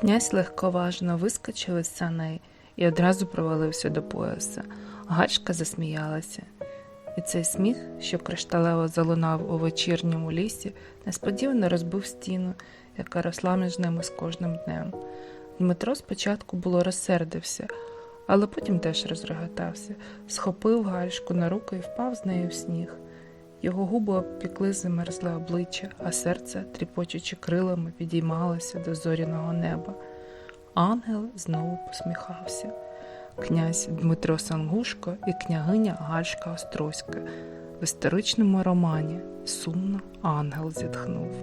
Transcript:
Князь легковажно вискочив із саней і одразу провалився до пояса. Гачка засміялася. І цей сміх, що кришталево залунав у вечірньому лісі, несподівано розбив стіну, яка росла між ними з кожним днем. Дмитро спочатку було розсердився, але потім теж розреготався, схопив гальшку на руки і впав з нею в сніг. Його губи обпікли замерзле обличчя, а серце, тріпочучи крилами, підіймалося до зоряного неба. Ангел знову посміхався. Князь Дмитро Сангушко і княгиня Гальшка Острозька в історичному романі Сумно ангел зітхнув.